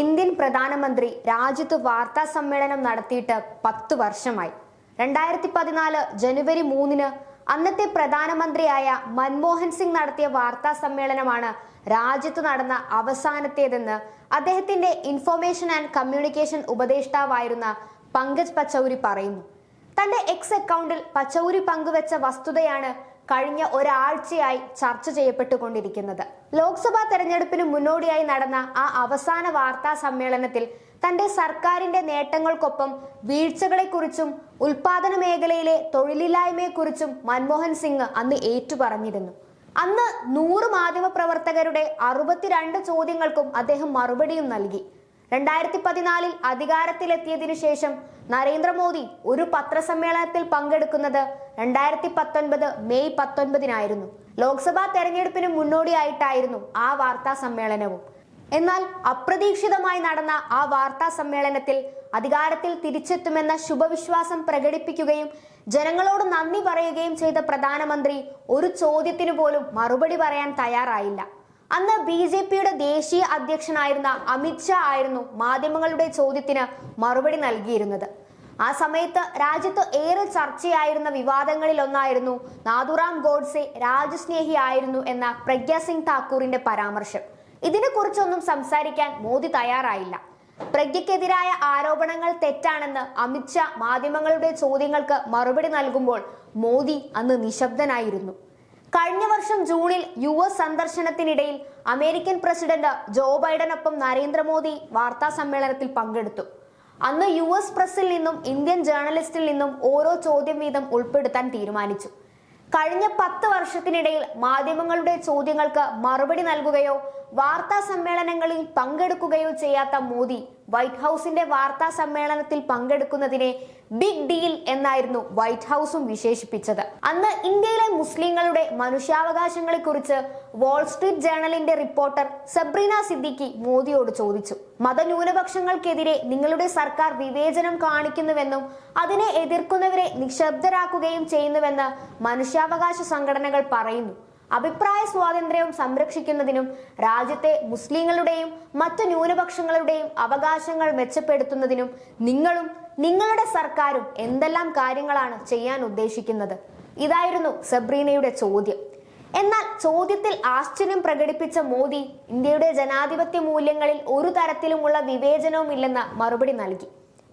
Indian പ്രധാനമന്ത്രി രാജ്യത്ത് വാർത്താ സമ്മേളനം നടത്തിയിട്ട് പത്ത് വർഷമായി. രണ്ടായിരത്തി പതിനാല് ജനുവരി മൂന്നിന് അന്നത്തെ പ്രധാനമന്ത്രിയായ മൻമോഹൻ സിംഗ് നടത്തിയ വാർത്താ സമ്മേളനമാണ് രാജ്യത്ത് നടന്ന അവസാനത്തേതെന്ന് അദ്ദേഹത്തിന്റെ ഇൻഫർമേഷൻ ആൻഡ് കമ്മ്യൂണിക്കേഷൻ ഉപദേഷ്ടാവായിരുന്ന പങ്കജ് പച്ചൗരി പറയുന്നു. തന്റെ എക്സ് അക്കൗണ്ടിൽ പച്ചൗരി പങ്കുവച്ച വസ്തുതയാണ് കഴിഞ്ഞ ഒരാഴ്ചയായി ചർച്ച ചെയ്യപ്പെട്ടുകൊണ്ടിരിക്കുന്നത്. ലോക്സഭാ തെരഞ്ഞെടുപ്പിന് മുന്നോടിയായി നടന്ന ആ അവസാന വാർത്താ സമ്മേളനത്തിൽ തന്റെ സർക്കാരിന്റെ നേട്ടങ്ങൾക്കൊപ്പം വീഴ്ചകളെക്കുറിച്ചും ഉൽപാദന മേഖലയിലെ തൊഴിലില്ലായ്മയെക്കുറിച്ചും മൻമോഹൻ സിംഗ് അന്ന് ഏറ്റുപറഞ്ഞിരുന്നു. അന്ന് നൂറ് മാധ്യമപ്രവർത്തകരുടെ അറുപത്തിരണ്ട് ചോദ്യങ്ങൾക്കും അദ്ദേഹം മറുപടിയും നൽകി. രണ്ടായിരത്തി പതിനാലിൽ അധികാരത്തിലെത്തിയതിനു ശേഷം നരേന്ദ്രമോദി ഒരു പത്രസമ്മേളനത്തിൽ പങ്കെടുക്കുന്നത് രണ്ടായിരത്തി പത്തൊൻപത് മെയ് പത്തൊൻപതിനായിരുന്നു. ലോക്സഭാ തെരഞ്ഞെടുപ്പിന് മുന്നോടിയായിട്ടായിരുന്നു ആ വാർത്താ സമ്മേളനവും. എന്നാൽ അപ്രതീക്ഷിതമായി നടന്ന ആ വാർത്താ സമ്മേളനത്തിൽ അധികാരത്തിൽ തിരിച്ചെത്തുമെന്ന ശുഭവിശ്വാസം പ്രകടിപ്പിക്കുകയും ജനങ്ങളോട് നന്ദി പറയുകയും ചെയ്ത പ്രധാനമന്ത്രി ഒരു ചോദ്യത്തിനു പോലും മറുപടി പറയാൻ തയ്യാറായില്ല. അന്ന് ബി ജെ പിയുടെ ദേശീയ അധ്യക്ഷനായിരുന്ന അമിത്ഷാ ആയിരുന്നു മാധ്യമങ്ങളുടെ ചോദ്യത്തിന് മറുപടി നൽകിയിരുന്നത്. ആ സമയത്ത് രാജ്യത്ത് ഏറെ ചർച്ചയായിരുന്ന വിവാദങ്ങളിൽ ഒന്നായിരുന്നു നാഥുറാം ഗോഡ്സെ രാജ്യസ്നേഹിയായിരുന്നു എന്ന പ്രഗ്യ സിംഗ് താക്കൂറിന്റെ പരാമർശം. ഇതിനെക്കുറിച്ചൊന്നും സംസാരിക്കാൻ മോദി തയ്യാറായില്ല. പ്രജ്ഞയ്ക്കെതിരായ ആരോപണങ്ങൾ തെറ്റാണെന്ന് അമിത്ഷാ മാധ്യമങ്ങളുടെ ചോദ്യങ്ങൾക്ക് മറുപടി നൽകുമ്പോൾ മോദി അന്ന് നിശബ്ദനായിരുന്നു. കഴിഞ്ഞ വർഷം ജൂണിൽ യു എസ് സന്ദർശനത്തിനിടയിൽ അമേരിക്കൻ പ്രസിഡന്റ് ജോ ബൈഡനൊപ്പം നരേന്ദ്രമോദി വാർത്താ സമ്മേളനത്തിൽ പങ്കെടുത്തു. അന്ന് യു എസ് പ്രസിൽ നിന്നും ഇന്ത്യൻ ജേർണലിസ്റ്റിൽ നിന്നും ഓരോ ചോദ്യം വീതം ഉൾപ്പെടുത്താൻ തീരുമാനിച്ചു. കഴിഞ്ഞ പത്ത് വർഷത്തിനിടയിൽ മാധ്യമങ്ങളുടെ ചോദ്യങ്ങൾക്ക് മറുപടി നൽകുകയോ വാർത്താ സമ്മേളനങ്ങളിൽ പങ്കെടുക്കുകയോ ചെയ്യാത്ത മോദി വൈറ്റ് ഹൗസിന്റെ വാർത്താ സമ്മേളനത്തിൽ പങ്കെടുക്കുന്നതിനെ ബിഗ് ഡീൽ എന്നായിരുന്നു വൈറ്റ് ഹൗസും വിശേഷിപ്പിച്ചത്. അന്ന് ഇന്ത്യയിലെ മുസ്ലിങ്ങളുടെ മനുഷ്യാവകാശങ്ങളെ കുറിച്ച് വാൾസ്ട്രീറ്റ് ജേണലിന്റെ റിപ്പോർട്ടർ സബ്രീന സിദ്ദിഖി മോദിയോട് ചോദിച്ചു. മതന്യൂനപക്ഷങ്ങൾക്കെതിരെ നിങ്ങളുടെ സർക്കാർ വിവേചനം കാണിക്കുന്നുവെന്നും അതിനെ എതിർക്കുന്നവരെ നിശബ്ദരാക്കുകയും ചെയ്യുന്നുവെന്ന് മനുഷ്യാവകാശ സംഘടനകൾ പറയുന്നു. അഭിപ്രായ സ്വാതന്ത്ര്യവും സംരക്ഷിക്കുന്നതിനും രാജ്യത്തെ മുസ്ലിങ്ങളുടെയും മറ്റു ന്യൂനപക്ഷങ്ങളുടെയും അവകാശങ്ങൾ മെച്ചപ്പെടുത്തുന്നതിനും നിങ്ങളും നിങ്ങളുടെ സർക്കാരും എന്തെല്ലാം കാര്യങ്ങളാണ് ചെയ്യാൻ ഉദ്ദേശിക്കുന്നത്? ഇതായിരുന്നു സബ്രീനയുടെ ചോദ്യം. എന്നാൽ ചോദ്യത്തിൽ ആശ്ചര്യം പ്രകടിപ്പിച്ച മോദി ഇന്ത്യയുടെ ജനാധിപത്യ മൂല്യങ്ങളിൽ ഒരു തരത്തിലുമുള്ള വിവേചനവുമില്ലെന്ന മറുപടി നൽകി.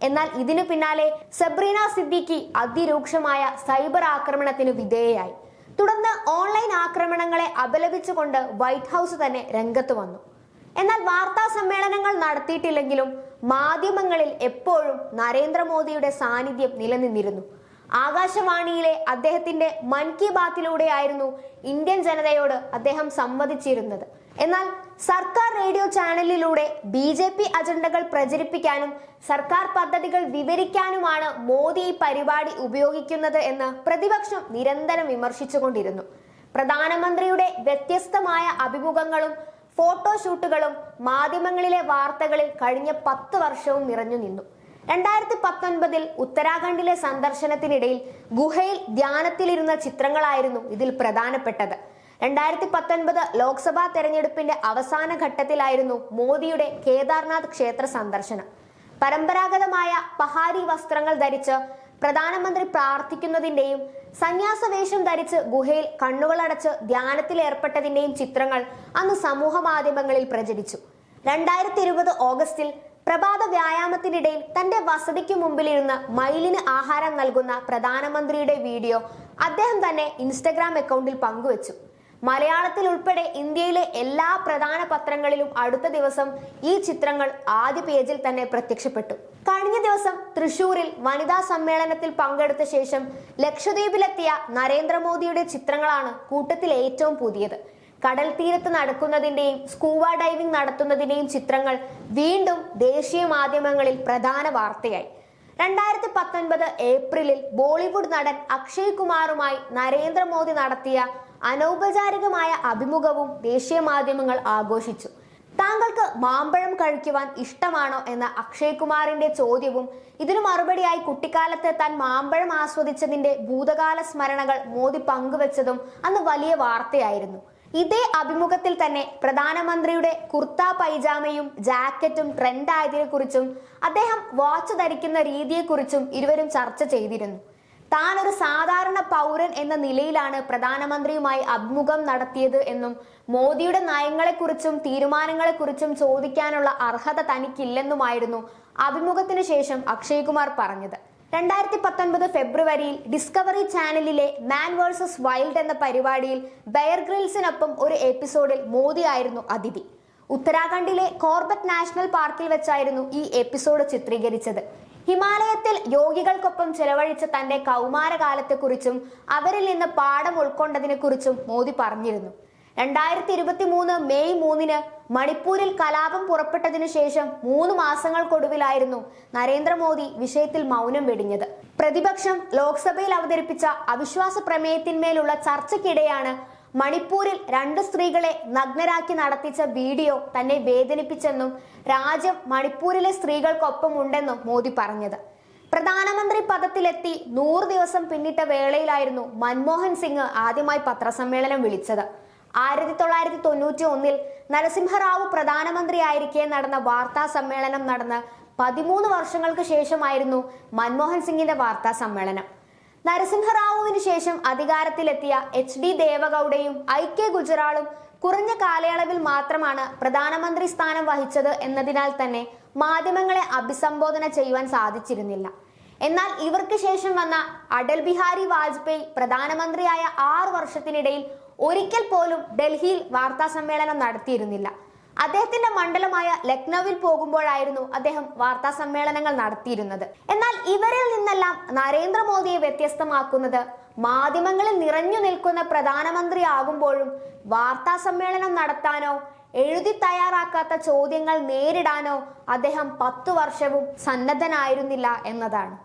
എന്നാൽ ഇതിനു പിന്നാലെ സബ്രീന സിദ്ദിഖി അതിരൂക്ഷമായ സൈബർ ആക്രമണത്തിന് വിധേയയായി. തുടർന്ന് ഓൺലൈൻ ആക്രമണങ്ങളെ അപലപിച്ചുകൊണ്ട് വൈറ്റ് ഹൗസ് തന്നെ രംഗത്ത് വന്നു. എന്നാൽ വാർത്താ സമ്മേളനങ്ങൾ നടത്തിയിട്ടില്ലെങ്കിലും മാധ്യമങ്ങളിൽ എപ്പോഴും നരേന്ദ്രമോദിയുടെ സാന്നിധ്യം നിലനിന്നിരുന്നു. ആകാശവാണിയിലെ അദ്ദേഹത്തിന്റെ മൻ കി ബാത്തിലൂടെയായിരുന്നു ഇന്ത്യൻ ജനതയോട് അദ്ദേഹം സംവദിച്ചിരുന്നത്. എന്നാൽ സർക്കാർ റേഡിയോ ചാനലിലൂടെ ബി ജെ പി അജണ്ടകൾ പ്രചരിപ്പിക്കാനും സർക്കാർ പദ്ധതികൾ വിവരിക്കാനുമാണ് മോദി ഈ പരിപാടി ഉപയോഗിക്കുന്നത് എന്ന് പ്രതിപക്ഷം നിരന്തരം വിമർശിച്ചുകൊണ്ടിരുന്നു. പ്രധാനമന്ത്രിയുടെ വ്യത്യസ്തമായ അഭിമുഖങ്ങളും ഫോട്ടോഷൂട്ടുകളും മാധ്യമങ്ങളിലെ വാർത്തകളിൽ കഴിഞ്ഞ പത്ത് വർഷവും നിറഞ്ഞു നിന്നു. രണ്ടായിരത്തി പത്തൊൻപതിൽ ഉത്തരാഖണ്ഡിലെ സന്ദർശനത്തിനിടയിൽ ഗുഹയിൽ ധ്യാനത്തിലിരുന്ന ചിത്രങ്ങളായിരുന്നു ഇതിൽ പ്രധാനപ്പെട്ടത്. രണ്ടായിരത്തി പത്തൊൻപത് ലോക്സഭാ തെരഞ്ഞെടുപ്പിന്റെ അവസാന ഘട്ടത്തിലായിരുന്നു മോദിയുടെ കേദാർനാഥ് ക്ഷേത്ര സന്ദർശനം. പരമ്പരാഗതമായ പഹാരി വസ്ത്രങ്ങൾ ധരിച്ച് പ്രധാനമന്ത്രി പ്രാർത്ഥിക്കുന്നതിന്റെയും സന്യാസ വേഷം ധരിച്ച് ഗുഹയിൽ കണ്ണുകളടച്ച് ധ്യാനത്തിൽ ഏർപ്പെട്ടതിന്റെയും ചിത്രങ്ങൾ അന്ന് സമൂഹ മാധ്യമങ്ങളിൽ പ്രചരിച്ചു. രണ്ടായിരത്തി ഇരുപത് ഓഗസ്റ്റിൽ പ്രഭാത വ്യായാമത്തിനിടയിൽ തന്റെ വസതിക്ക് മുമ്പിലിരുന്ന് മയിലിന് ആഹാരം നൽകുന്ന പ്രധാനമന്ത്രിയുടെ വീഡിയോ അദ്ദേഹം തന്നെ ഇൻസ്റ്റഗ്രാം അക്കൗണ്ടിൽ പങ്കുവച്ചു. മലയാളത്തിൽ ഉൾപ്പെടെ ഇന്ത്യയിലെ എല്ലാ പ്രധാന പത്രങ്ങളിലും അടുത്ത ദിവസം ഈ ചിത്രങ്ങൾ ആദ്യ പേജിൽ തന്നെ പ്രത്യക്ഷപ്പെട്ടു. കഴിഞ്ഞ ദിവസം തൃശൂരിൽ വനിതാ സമ്മേളനത്തിൽ പങ്കെടുത്ത ശേഷം ലക്ഷദ്വീപിലെത്തിയ നരേന്ദ്രമോദിയുടെ ചിത്രങ്ങളാണ് കൂട്ടത്തിൽ ഏറ്റവും പുതിയത്. കടൽ തീരത്ത് നടക്കുന്നതിന്റെയും സ്കൂബ ഡൈവിംഗ് നടത്തുന്നതിന്റെയും ചിത്രങ്ങൾ വീണ്ടും ദേശീയ മാധ്യമങ്ങളിൽ പ്രധാന വാർത്തയായി. രണ്ടായിരത്തി പത്തൊൻപത് ഏപ്രിലിൽ ബോളിവുഡ് നടൻ അക്ഷയ് കുമാറുമായി നരേന്ദ്രമോദി നടത്തിയ അനൗപചാരികമായ അഭിമുഖവും ദേശീയ മാധ്യമങ്ങൾ ആഘോഷിച്ചു. താങ്കൾക്ക് മാമ്പഴം കഴിക്കുവാൻ ഇഷ്ടമാണോ എന്ന അക്ഷയ് കുമാറിന്റെ ചോദ്യവും ഇതിനു മറുപടിയായി കുട്ടിക്കാലത്ത് താൻ മാമ്പഴം ആസ്വദിച്ചതിന്റെ ഭൂതകാല സ്മരണകൾ മോദി പങ്കുവച്ചതും അന്ന് വലിയ വാർത്തയായിരുന്നു. ഇതേ അഭിമുഖത്തിൽ തന്നെ പ്രധാനമന്ത്രിയുടെ കുർത്ത പൈജാമയും ജാക്കറ്റും ട്രെൻഡായതിനെ കുറിച്ചും അദ്ദേഹം വാച്ച് ധരിക്കുന്ന രീതിയെക്കുറിച്ചും ഇരുവരും ചർച്ച ചെയ്തിരുന്നു. താൻ ഒരു സാധാരണ പൗരൻ എന്ന നിലയിലാണ് പ്രധാനമന്ത്രിയുമായി അഭിമുഖം നടത്തിയത് എന്നും മോദിയുടെ നയങ്ങളെക്കുറിച്ചും തീരുമാനങ്ങളെക്കുറിച്ചും ചോദിക്കാനുള്ള അർഹത തനിക്കില്ലെന്നുമായിരുന്നു അഭിമുഖത്തിന് ശേഷം അക്ഷയ് കുമാർ പറഞ്ഞത്. രണ്ടായിരത്തി പത്തൊൻപത് ഫെബ്രുവരിയിൽ ഡിസ്കവറി ചാനലിലെ മാൻ വേഴ്സസ് വൈൽഡ് എന്ന പരിപാടിയിൽ ബെയർ ഗ്രിൽസിനൊപ്പം ഒരു എപ്പിസോഡിൽ മോദി ആയിരുന്നു അതിഥി. ഉത്തരാഖണ്ഡിലെ കോർബറ്റ് നാഷണൽ പാർക്കിൽ വെച്ചായിരുന്നു ഈ എപ്പിസോഡ് ചിത്രീകരിച്ചത്. ഹിമാലയത്തിൽ യോഗികൾക്കൊപ്പം ചെലവഴിച്ച തന്റെ കൗമാരകാലത്തെക്കുറിച്ചും അവരിൽ നിന്ന് പാഠം ഉൾക്കൊണ്ടതിനെക്കുറിച്ചും മോദി പറഞ്ഞിരുന്നു. രണ്ടായിരത്തി ഇരുപത്തി മൂന്ന് മെയ് മൂന്നിന് മണിപ്പൂരിൽ കലാപം പുറപ്പെട്ടതിനു ശേഷം മൂന്ന് മാസങ്ങൾക്കൊടുവിലായിരുന്നു നരേന്ദ്രമോദി വിഷയത്തിൽ മൗനം വെടിഞ്ഞത്. പ്രതിപക്ഷം ലോക്സഭയിൽ അവതരിപ്പിച്ച അവിശ്വാസ പ്രമേയത്തിന്മേലുള്ള ചർച്ചയ്ക്കിടെയാണ് മണിപ്പൂരിൽ രണ്ട് സ്ത്രീകളെ നഗ്നരാക്കി നടത്തിച്ച വീഡിയോ തന്നെ വേദനിപ്പിച്ചെന്നും രാജ്യം മണിപ്പൂരിലെ സ്ത്രീകൾക്കൊപ്പം ഉണ്ടെന്നും മോദി പറഞ്ഞത്. പ്രധാനമന്ത്രി പദത്തിലെത്തി നൂറ് ദിവസം പിന്നിട്ട വേളയിലായിരുന്നു മൻമോഹൻ സിംഗ് ആദ്യമായി പത്രസമ്മേളനം വിളിച്ചത്. ആയിരത്തി തൊള്ളായിരത്തി തൊണ്ണൂറ്റി ഒന്നിൽ നരസിംഹറാവു പ്രധാനമന്ത്രിയായിരിക്കെ നടന്ന വാർത്താ സമ്മേളനം നടന്ന് പതിമൂന്ന് വർഷങ്ങൾക്ക് ശേഷമായിരുന്നു മൻമോഹൻ സിംഗിന്റെ വാർത്താ സമ്മേളനം. നരസിംഹറാവുവിന് ശേഷം അധികാരത്തിലെത്തിയ എച്ച് ഡി ദേവഗൌഡയും ഐ കെ ഗുജറാളും കുറഞ്ഞ കാലയളവിൽ മാത്രമാണ് പ്രധാനമന്ത്രി സ്ഥാനം വഹിച്ചത് എന്നതിനാൽ തന്നെ മാധ്യമങ്ങളെ അഭിസംബോധന ചെയ്യുവാൻ സാധിച്ചിരുന്നില്ല. എന്നാൽ ഇവർക്ക് ശേഷം വന്ന അടൽ ബിഹാരി വാജ്പേയി പ്രധാനമന്ത്രിയായ ആറ് വർഷത്തിനിടയിൽ ഒരിക്കൽ പോലും ഡൽഹിയിൽ വാർത്താ സമ്മേളനം നടത്തിയിരുന്നില്ല. അദ്ദേഹത്തിന്റെ മണ്ഡലമായ ലക്നൌവിൽ പോകുമ്പോഴായിരുന്നു അദ്ദേഹം വാർത്താ സമ്മേളനങ്ങൾ നടത്തിയിരുന്നത്. എന്നാൽ ഇവരിൽ നിന്നെല്ലാം നരേന്ദ്രമോദിയെ വ്യത്യസ്തമാക്കുന്നത് മാധ്യമങ്ങളിൽ നിറഞ്ഞു നിൽക്കുന്ന പ്രധാനമന്ത്രി ആകുമ്പോഴും വാർത്താ സമ്മേളനം നടത്താനോ എഴുതി തയ്യാറാക്കാത്ത ചോദ്യങ്ങൾ നേരിടാനോ അദ്ദേഹം പത്തു വർഷവും സന്നദ്ധനായിരുന്നില്ല എന്നതാണ്.